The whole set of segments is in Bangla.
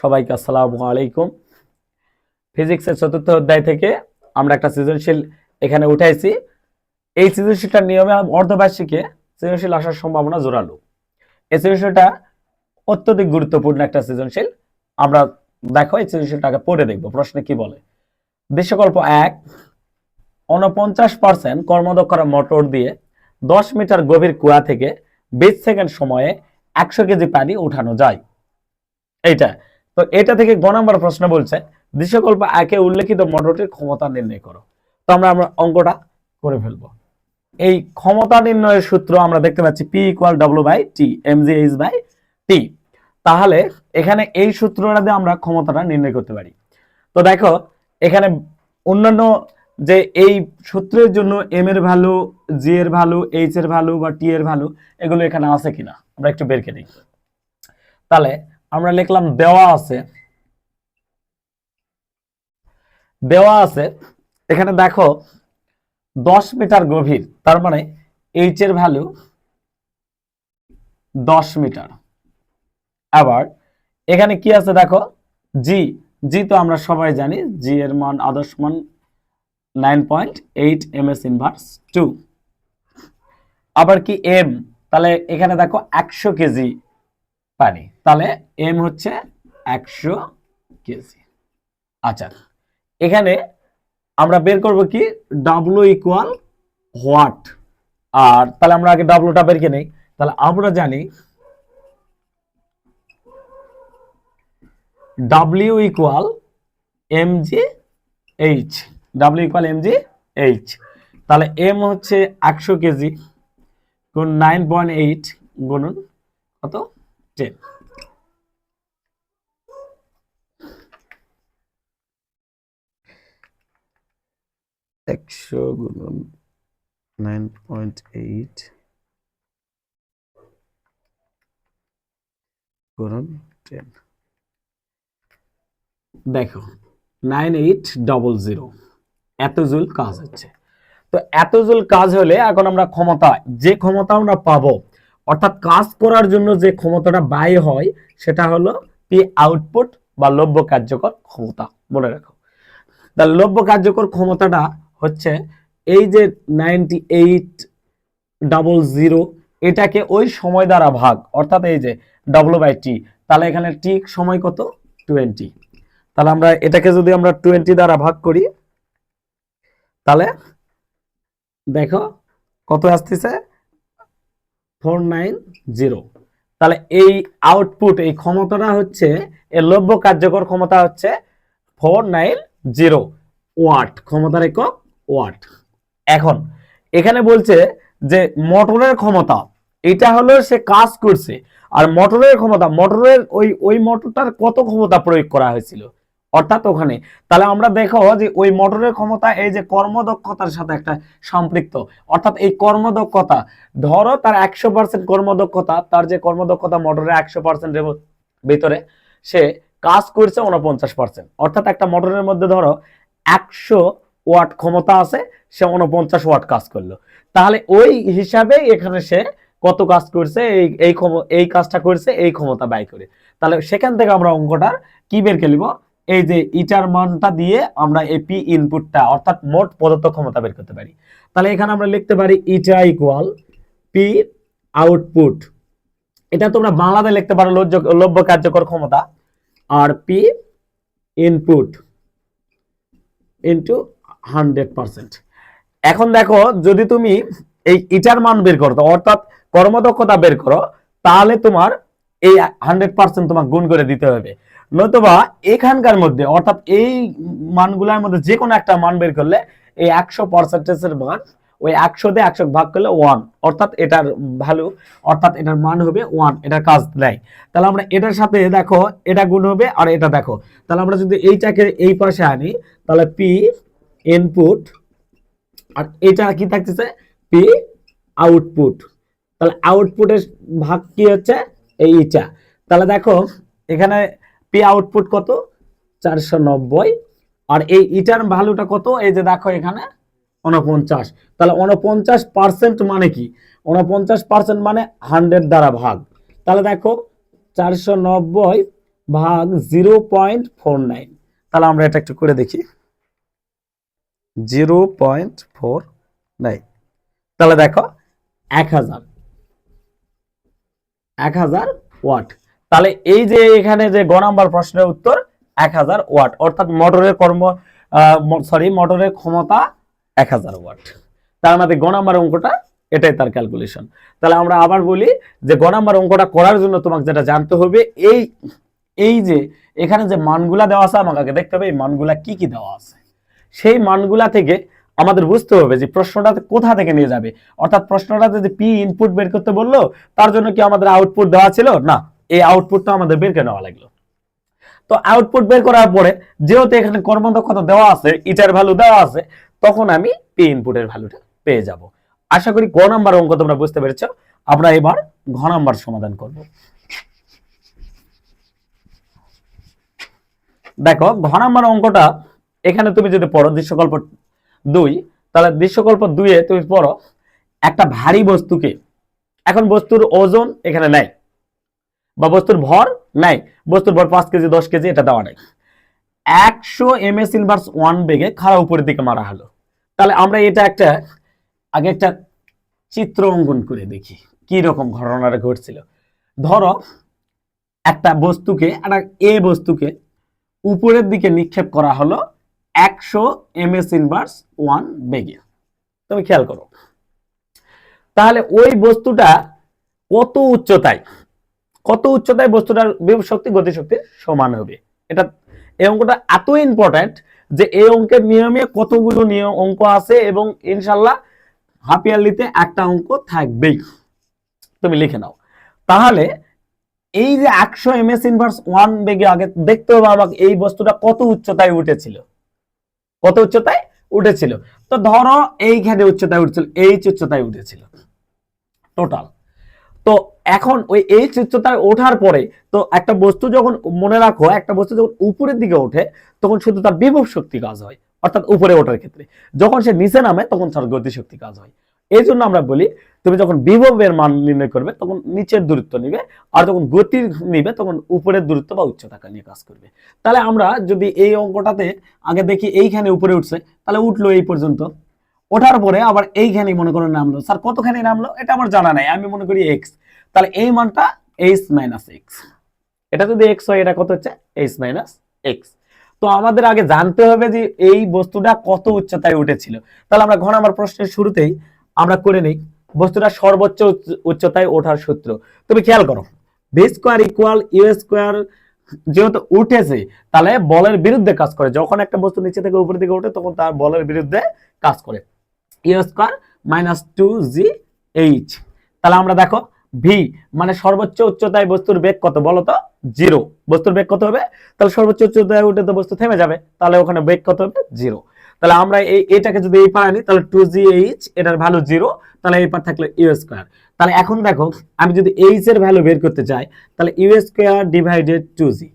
সবাইকে আসসালামু আলাইকুম। ফিজিক্সের চতুর্থ অধ্যায় থেকে আমরা একটা সৃজনশীল এখানে উঠাইছি। এই সৃজনশীলটার নিয়মে অর্ধবার্ষিকে সৃজনশীল আসার সম্ভাবনা জোরালো। এই সৃজনশীলটা অত্যধিক গুরুত্বপূর্ণ একটা সৃজনশীল। আমরা দেখো, এই সৃজনশীলটাকে পড়ে দেখব, প্রশ্নে কি বলে। দৃশ্যকল্প এক উনপঞ্চাশ পার্সেন্ট কর্মদক্ষরা মোটর দিয়ে দশ মিটার গভীর কুয়া থেকে বিশ সেকেন্ড সময়ে একশো কেজি পানি উঠানো যায়। এইটা তো এটা থেকে গ নম্বর প্রশ্ন বলছে, দৃশ্যকল্প একে উল্লেখিত মোটরটির ক্ষমতা নির্ণয় করো। তো আমরা আমরা অঙ্কটা করে ফেলব। এই ক্ষমতা নির্ণয়ের সূত্র আমরা দেখতে পাচ্ছি P equal W by T M G H by T তাহলে এখানে এই সূত্রটা দিয়ে আমরা ক্ষমতাটা নির্ণয় করতে পারি। তো দেখো, এখানে অন্যান্য যে এই সূত্রের জন্য এম এর ভ্যালু জি এর ভ্যালু এইচ এর ভ্যালু বা টি এর ভ্যালু এগুলো এখানে আছে কিনা? আমরা একটু বের করে নিই তাহলে আমরা লিখলাম দেওয়া আছে। দেওয়া আছে। এখানে দেখো, দশ মিটার গভীর, তার মানে এইচ এর ভ্যালু দশ মিটার। আবার এখানে কি আছে দেখো? জি জি তো আমরা সবাই জানি জি এর মান, আদর্শ মান nine point eight M S inverse two আবার কি এম তাহলে এখানে দেখো একশো কেজি পানি। তাহলে এম হচ্ছে একশো কেজি। আচ্ছা এখানে আমরা বের করব কি? ডাব্লু ইকুয়াল হোয়াট আর তাহলে আমরা আগে ডাব্লুটা বের করে তাহলে আমরা জানি W equal M G H W equal M G H তাহলে এম হচ্ছে একশো কেজি, গুণ নাইন পয়েন্ট এইট গুণন কত? টেন একশো গুণন নাইন পয়েন্ট এইট গুণন টেন। দেখো নাইন এইট ডবল জিরো এত জুল কাজ হচ্ছে। তো এত জুল কাজ হলে এখন আমরা ক্ষমতা যে ক্ষমতা আমরা পাবো অর্থাৎ কাজ করার জন্য যে ক্ষমতাটা ব্যয় হয়, সেটা হলো পি আউটপুট বা লভ্য কার্যকর ক্ষমতা। মনে রাখো। তার লব্য কার্যকর ক্ষমতাটা হচ্ছে এই যে নাইনটি এইট ডাবল জিরো এটাকে ওই সময় দ্বারা ভাগ, অর্থাৎ এই যে ডব্লু বাই টি তাহলে এখানে টি সময় কত? টোয়েন্টি তাহলে আমরা এটাকে যদি আমরা টোয়েন্টি দ্বারা ভাগ করি, তাহলে দেখো কত আসতেছে? ফোর নাইন জিরো তাহলে এই আউটপুট এই ক্ষমতাটা হচ্ছে, এর লব্য কার্যকর ক্ষমতা হচ্ছে ফোর নাইন জিরো ওয়াট ক্ষমতার একক ওয়াট এখন, এখানে বলছে যে মোটরের ক্ষমতা, এটা হলো সে কাজ করছে। আর মোটরের ক্ষমতা মোটরের ওই ওই মোটরটার কত ক্ষমতা প্রয়োগ করা হয়েছিল? অর্থাৎ ওখানে। তাহলে আমরা দেখো যে ওই মোটরের ক্ষমতা, এই যে কর্মদক্ষতার সাথে একটা সম্পৃক্ত। অর্থাৎ এই কর্মদক্ষতা, ধরো তার একশো পার্সেন্ট কর্মদক্ষতা, তার যে কর্মদক্ষতা মোটরের একশো পার্সেন্টের ভিতরে, সে কাজ করছে উনপঞ্চাশ পার্সেন্ট অর্থাৎ একটা মোটরের মধ্যে ধরো একশো ওয়াট ক্ষমতা আছে, সে উনপঞ্চাশ ওয়াট কাজ করল। তাহলে ওই হিসাবে এখানে সে কত কাজ করছে, এই এই এই কাজটা করছে, এই ক্ষমতা ব্যয় করে। তাহলে সেখান থেকে আমরা অঙ্কটা কি বের নিব? এই যে ইটার মানটা দিয়ে আমরা এই পি ইনপুটটা অর্থাৎ মোট প্রদত্ত ক্ষমতা বের করতে পারি। তাহলে এখানে আমরা লিখতে পারি ইটা ইকুয়াল পি আউটপুট এটা তোমরা বাংলাতে লিখতে পারো লব্য কার্যকর ক্ষমতা। আর P input into hundred percent এখন দেখো, যদি তুমি এই ইটার মান বের করো, অর্থাৎ কর্মদক্ষতা বের করো, তাহলে তোমার এই হান্ড্রেড পার্সেন্ট তোমার গুণ করে দিতে হবে। নতুবা এখানকার মধ্যে, অর্থাৎ এই মানগুলোর মধ্যে যে কোনো একটা মান বের করলে এই একশো পার্সেন্টেজের মান, ওই একশো দিয়ে একশো ভাগ করলে ওয়ান অর্থাৎ এটার ভ্যালু অর্থাৎ এটার মান হবে ওয়ান এটার কাজ দেয় তাহলে আমরা এটার সাথে দেখো, এটা গুণ হবে আর এটা দেখো। তাহলে আমরা যদি এইটাকে এই পাশে আনি, তাহলে পি ইনপুট আর এটা কি থাকতেছে? পি আউটপুট তাহলে আউটপুটের ভাগ কি হচ্ছে? এইটা। তাহলে দেখো, এখানে পি আউটপুট কত? চারশো নব্বই। আর এই ইটার ভ্যালুটা কত? এই যে দেখো এখানে উনপঞ্চাশ তাহলে উনপঞ্চাশ পার্সেন্ট মানে কি? উনপঞ্চাশ পার্সেন্ট মানে হান্ড্রেড দ্বারা ভাগ। তাহলে দেখো, চারশো নব্বই ভাগ জিরো পয়েন্ট ফোর নাইন তাহলে আমরা এটা একটু করে দেখি। জিরো পয়েন্ট ফোর নাইন তাহলে দেখো, এক হাজার। এক হাজার ওয়াট। তাহলে এই যে এখানে যে গ নাম্বার প্রশ্নের উত্তর, এক হাজার ওয়াট। অর্থাৎ মোটরের কর্ম সরি মোটরের ক্ষমতা এক হাজার ওয়াট। তার মধ্যে গ নাম্বার অঙ্কটা, এটাই তার ক্যালকুলেশন তাহলে আমরা আবার বলি যে গ নাম্বার অঙ্কটা করার জন্য তোমাকে যেটা জানতে হবে, এই এই যে এখানে যে মানগুলা দেওয়া আছে, আমাকে দেখতে হবে এই মানগুলা কি কি দেওয়া আছে। সেই মানগুলা থেকে আমাদের বুঝতে হবে যে প্রশ্নটা কোথা থেকে নিয়ে যাবে। অর্থাৎ প্রশ্নটাতে যে পি ইনপুট বের করতে বলল, তার জন্য কি আমাদের আউটপুট দেওয়া ছিল? না। এই আউটপুটটা আমাদের বের করে নেওয়া লাগল। তো আউটপুট বের করার পরে যেহেতু এখানে কর্মদক্ষতা দেওয়া আছে ইটার ভ্যালু দেওয়া আছে, তখন আমি পি ইনপুটের ভ্যালুটা পেয়ে যাব। আশা করি ক নাম্বার অঙ্ক তোমরা বুঝতে পেরেছ। আমরা এবার ঘ নাম্বার সমাধান করব। দেখো, ঘ নাম্বার অঙ্কটা, এখানে তুমি যদি পড়ো দৃশ্যকল্প দুই, তাহলে দৃশ্যকল্প দুইয়ে তুমি পড়ো একটা ভারী বস্তুকে। এখন বস্তুর ওজন এখানে নাই। বা বস্তুর ভর নাই। বস্তুর ভর পাঁচ কেজি, দশ কেজি, এটা দেওয়া নাই। একশো এম এস ইনভার্স ওয়ান বেগে খাড়া উপরের দিকে মারা হলো। তাহলে আমরা এটা একটা, আগে একটা চিত্র অঙ্কন করে দেখি, কি রকম ঘটনাটা ঘটছিল। ধরো, একটা বস্তুকে, একটা এ বস্তুকে উপরের দিকে নিক্ষেপ করা হলো একশো এম এস ইনভার্স ওয়ান বেগে। তুমি খেয়াল করো। তাহলে ওই বস্তুটা কত উচ্চতায়? কত উচ্চতায় বস্তুটার বিভব শক্তি গতিশক্তির সমান হবে। এটা এই অঙ্কটা এত ইম্পর্ট্যান্ট যে এই অঙ্কের নিয়মে কতগুলো নিয়ম অঙ্ক আছে এবং ইনশাল্লাহ হাফ ইয়ারলিতে একটা অঙ্ক থাকবেই। তুমি লিখে নাও। তাহলে এই যে একশো এম এস ইনভার্স ওয়ান বেগে আগে দেখতে হবে আমাকে এই বস্তুটা কত উচ্চতায় উঠেছিল। কত উচ্চতায় উঠেছিল? তো ধরো এইখানে উচ্চতায় উঠছিল, এইচ উচ্চতায় উঠেছিল। টোটাল তো এখন ওই এইচ উচ্চতায় ওঠার পরে তো একটা বস্তু যখন মনে রাখো, একটা বস্তু যখন উপরের দিকে ওঠে, তখন শুধু তার বিভব শক্তি কাজ হয়, অর্থাৎ উপরে ওঠার ক্ষেত্রে। যখন সে নিচে নামে, তখন তার গতিশক্তি কাজ হয়। এই জন্য আমরা বলি, তুমি যখন বিভবের মান নির্ণয় করবে, তখন নিচের দূরত্ব নিবে, আর যখন গতির নিবে, তখন উপরের দূরত্ব বা উচ্চতা নিয়ে কাজ করবে। তাহলে আমরা যদি এই অঙ্কটাতে আগে দেখি, এইখানে উপরে উঠছে, তাহলে উঠল এই পর্যন্ত। ওঠার পরে আবার এইখানে মনে করো নামলো। স্যার, কতখানি নামলো? এটা আমার জানা নাই। আমি মনে করি এক্স তাহলে এই মানটা এইচ মাইনাস এক্স এটা যদি এক্স হয়, এটা কত হচ্ছে? এইচ মাইনাস এক্স তো আমাদের আগে জানতে হবে যে এই বস্তুটা কত উচ্চতায় উঠেছিল। তাহলে আমরা ঘন আমার প্রশ্নের শুরুতেই আমরা করে নিই। বস্তুটা সর্বোচ্চ উচ্চ- উচ্চতায় ওঠার সূত্র। তুমি খেয়াল করো V square equal U square যেহেতু উঠেছে, তাহলে বলের বিরুদ্ধে কাজ করে। যখন একটা বস্তু নিচে থেকে উপরের দিকে ওঠে, তখন তার বলের বিরুদ্ধে কাজ করে। U square minus two G H তাহলে আমরা দেখো ভি মানে সর্বোচ্চ উচ্চতায় বস্তুর বেগ কত বলো তো? জিরো বস্তুর বেগ কত হবে? তাহলে সর্বোচ্চ উচ্চতায় উঠে তো বস্তু থেমে যাবে। তাহলে ওখানে বেগ কত হবে? জিরো তাহলে আমরা এই, এটাকে যদি এই পার আনি, তাহলে টু জি এইচ এটার ভ্যালু জিরো তাহলে এই পার থাকলে ইউ স্কোয়ার তাহলে এখন দেখো, আমি যদি এইচ এর ভ্যালু বের করতে চাই, তাহলে U square divided two G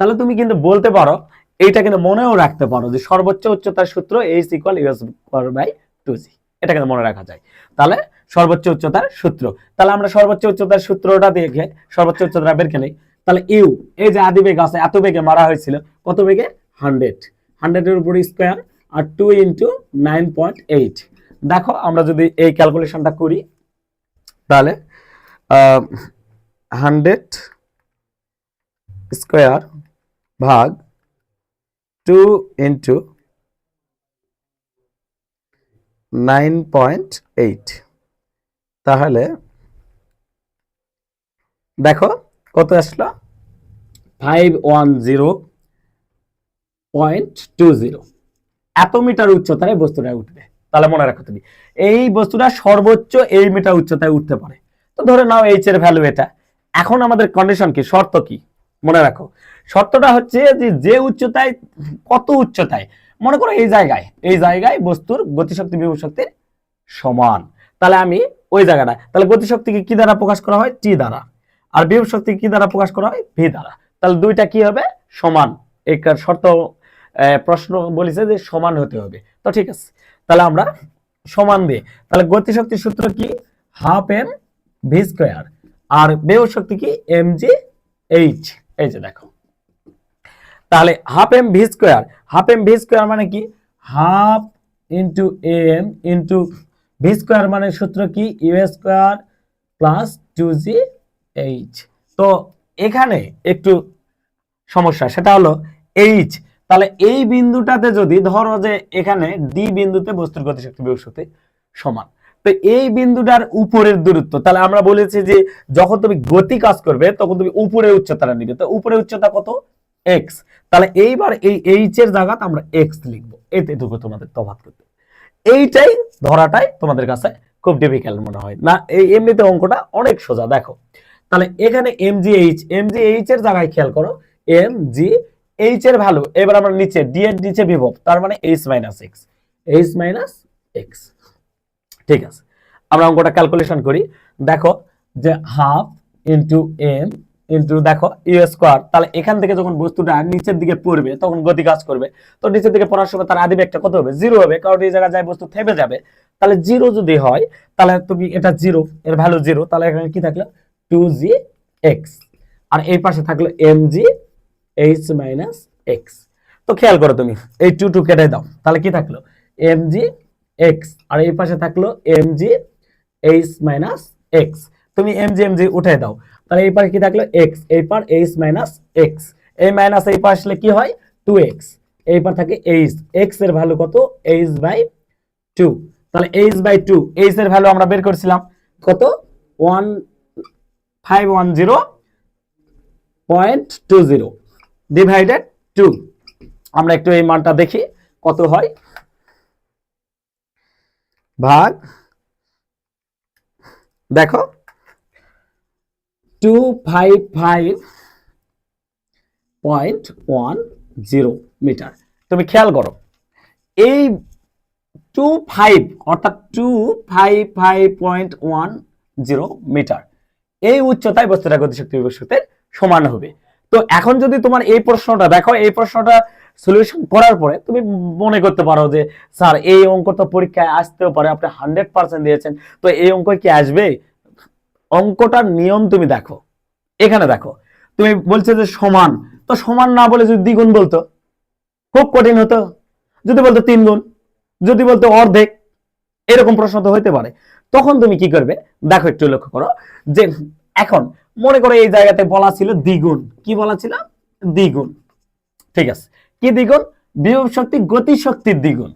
তাহলে তুমি কিন্তু বলতে পারো, এইটা কিন্তু মনেও রাখতে পারো যে সর্বোচ্চ উচ্চতার সূত্র H equal U square by two G এটা কিন্তু মনে রাখা যায়। তাহলে সর্বোচ্চ উচ্চতার সূত্র। তাহলে আমরা সর্বোচ্চ উচ্চতার সূত্রটা দেখে, সর্বোচ্চ উচ্চতা বের করে তাহলে ইউ, এই যে আদি বেগ আছে, এত বেগে মারা হয়েছিল, কত বেগে? হান্ড্রেড। হান্ড্রেডের উপর স্কোয়ার আর two into nine point eight দেখো, আমরা যদি এই ক্যালকুলেশনটা করি, তাহলে হান্ড্রেড স্কোয়ার ভাগ two into nine point eight তাহলে দেখো কত আসলো? Five one zero point two zero এত মিটার উচ্চতায় বস্তুটা উঠবে। তাহলে মনে রাখো তুমি, এই বস্তুটা সর্বোচ্চ এই মিটার উচ্চতায় উঠতে পারে। তো ধরে নাও এইচ এর ভ্যালু এটা। এখন আমাদের কন্ডিশন কি? শর্ত কি? মনে রাখো, শর্তটা হচ্ছে যে যে উচ্চতায়, কত উচ্চতায়, মনে করো এই জায়গায় এই জায়গায় বস্তুর গতিশক্তি, বিভব শক্তির সমান। তাহলে আমি ওই জায়গাটা। তাহলে গতিশক্তিকে কি দ্বারা প্রকাশ করা হয়? টি দ্বারা। আর বিভব শক্তি কি দ্বারা প্রকাশ করা হয়? ভি দ্বারা। তাহলে দুইটা কি হবে? সমান। এই শর্ত প্রশ্ন বলেছে যে সমান হতে হবে। তো ঠিক আছে। তাহলে আমরা সমান দিয়ে, তাহলে গতিশক্তির সূত্র কি? হাফ এম ভি স্কোয়ার আর বিভব শক্তি কি? এম জি এইচ এই যে দেখো। তাহলে half M V square half M V square মানে কি? Half into M into V square মানে সূত্র কি? U square plus two G H. তো এখানে একটু সমস্যা, সেটা হলো এইচ। তাহলে এই বিন্দুটাতে যদি ধরো যে এখানে ডি বিন্দুতে বস্তুর গতিশক্তি সমান। তো এই বিন্দুটার উপরের দূরত্ব, তাহলে আমরা বলেছি যে যখন তুমি গতি কাজ করবে, তখন তুমি উপরে উচ্চতাটা নিবে। তো উপরে উচ্চতা কত? এক্স। তাহলে এইবার এই এইচ এর জায়গাতে আমরা এক্স লিখব। এটুকু তোমাদের তফাৎ করতে। এইটাই ধরাটাই তোমাদের কাছে খুব ডিফিকাল্ট মনে হয়। না, এই এমনিতে অঙ্কটা অনেক সোজা, দেখো। তাহলে এখানে M G H M G H এর জায়গায় খেয়াল করো এম জি এইচ এর ভ্যালু এবার আমরা নিচে ডি এর নিচে বিভব, তার মানে H minus X H minus X ঠিক আছে, আমরা অঙ্কটা ক্যালকুলেশন করি। দেখো যে হাফ ইন্টু এম ইন্টু দেখো ইউ স্কোয়ার তাহলে এখান থেকে যখন বস্তুটা নিচের দিকে পড়বে, তখন গতি কাজ করবে। তো নিচের দিকে পড়ার সময় তার আদিবে একটা কত হবে? জিরো হবে। কারণ এই জায়গায় যায় বস্তু থেমে যাবে। তাহলে জিরো যদি হয়, তাহলে তুমি এটা জিরো এর ভ্যালু জিরো তাহলে এখানে কি থাকল? টু জি এক্স আর এই পাশে থাকল M G H minus X তো খেয়াল করো তুমি, এই টু টু কেটে দাও। তাহলে কি থাকল? এম জি এক্স আর এই পাশে থাকল M G H minus X তুমি এম জি এম জি উঠে দাও। তাহলে এই পাশে কি থাকল? এক্স এই পার এইচ মাইনাস এক্স এই মাইনাস এই পার আসলে কি হয়? টু এক্স এই পার থাকে এইচ এক্সের ভ্যালু কত? এইচ বাই টু তাহলে এইচ বাই টু এইচ এর ভ্যালু আমরা বের করছিলাম কত? One five one zero point two zero divided two আমরা একটু এই মানটা দেখি কত হয়। ভাগ, দেখো two five five point one zero metre তুমি খেয়াল করো, এই টু ফাইভ অর্থাৎ two five five point one zero metre এই উচ্চতায় বস্তুটা গতিশক্তি বিভক্তের সমান হবে। তো এখন যদি তোমার এই প্রশ্নটা দেখো, এই প্রশ্নটা সলিউশন করার পরে তুমি মনে করতে পারো যে, স্যার, এই অঙ্ক তো পরীক্ষায় আসতেও পারে, আপনি হান্ড্রেড পার্সেন্ট দিয়েছেন, তো এই অঙ্ক কি আসবে অঙ্কটার নিয়ম তুমি দেখো। এখানে দেখো, তুমি বলছো যে সমান, তো সমান না বলে যদি দ্বিগুণ বলতো, খুব কঠিন হতো। যদি বলতো তিন গুণ, যদি বলতো অর্ধেক, এরকম প্রশ্ন তো হইতে পারে। তখন তুমি কি করবে? দেখো একটু লক্ষ্য করো, যে এখন মনে করো এই জায়গাতে বলা ছিল দ্বিগুণ। কি বলা ছিল? দ্বিগুণ। ঠিক আছে। কি দ্বিগুণ? বিভব শক্তি গতি শক্তির দ্বিগুণ।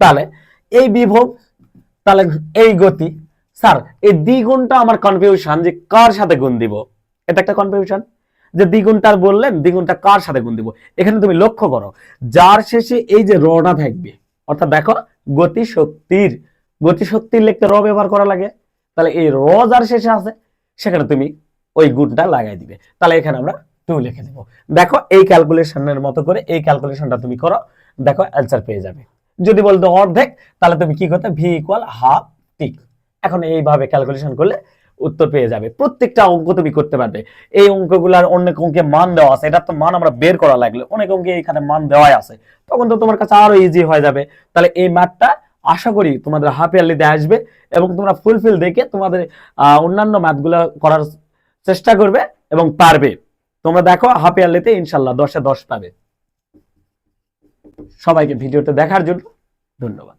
তাহলে এই বিভব, তাহলে এই গতি স্যার, এই দ্বিগুণটা আমার কনফিউশন যে কার সাথে গুণ দিব? এটা একটা কনফিউশন যে দ্বিগুণটার বললেন দ্বিগুণটা কার সাথে গুণ দিব? এখানে তুমি লক্ষ্য করো, যার শেষে এই যে রটা থাকবে, অর্থাৎ দেখো গতি শক্তির গতি শক্তির লিখতে র ব্যবহার করা লাগে। তাহলে এই র যার শেষে আছে, সেখানে তুমি ওই গুণটা লাগাই দিবে। তাহলে এখানে আমরা টু লিখে দেবো। দেখো, এই ক্যালকুলেশনের মতো করে এই ক্যালকুলেশনটা তুমি করো, দেখো অ্যান্সার পেয়ে যাবে। যদি বলতো অর্ধেক, তাহলে তুমি কি করতে ভি ইকুয়াল হাফ টি এখন এইভাবে ক্যালকুলেশন করলে উত্তর পেয়ে যাবে। প্রত্যেকটা অঙ্ক তুমি করতে পারবে। এই অঙ্কগুলার অনেক অঙ্কে মান দেওয়া আছে এটা তো মান আমরা বের করা লাগলে। অনেক অঙ্কে এখানে মান দেওয়াই আছে। তখন তো তোমার কাছে আরও ইজি হয়ে যাবে। তাহলে এই ম্যাথটা আশা করি তোমাদের হাফ ইয়ারলিতে আসবে এবং তোমরা ফুলফিল দেখে তোমাদের অন্যান্য ম্যাথগুলো করার চেষ্টা করবে এবং পারবে। তোমরা দেখো হাফ ইয়ারলিতে ইনশাল্লাহ দশে দশ পাবে। সবাইকে ভিডিওটা দেখার জন্য ধন্যবাদ।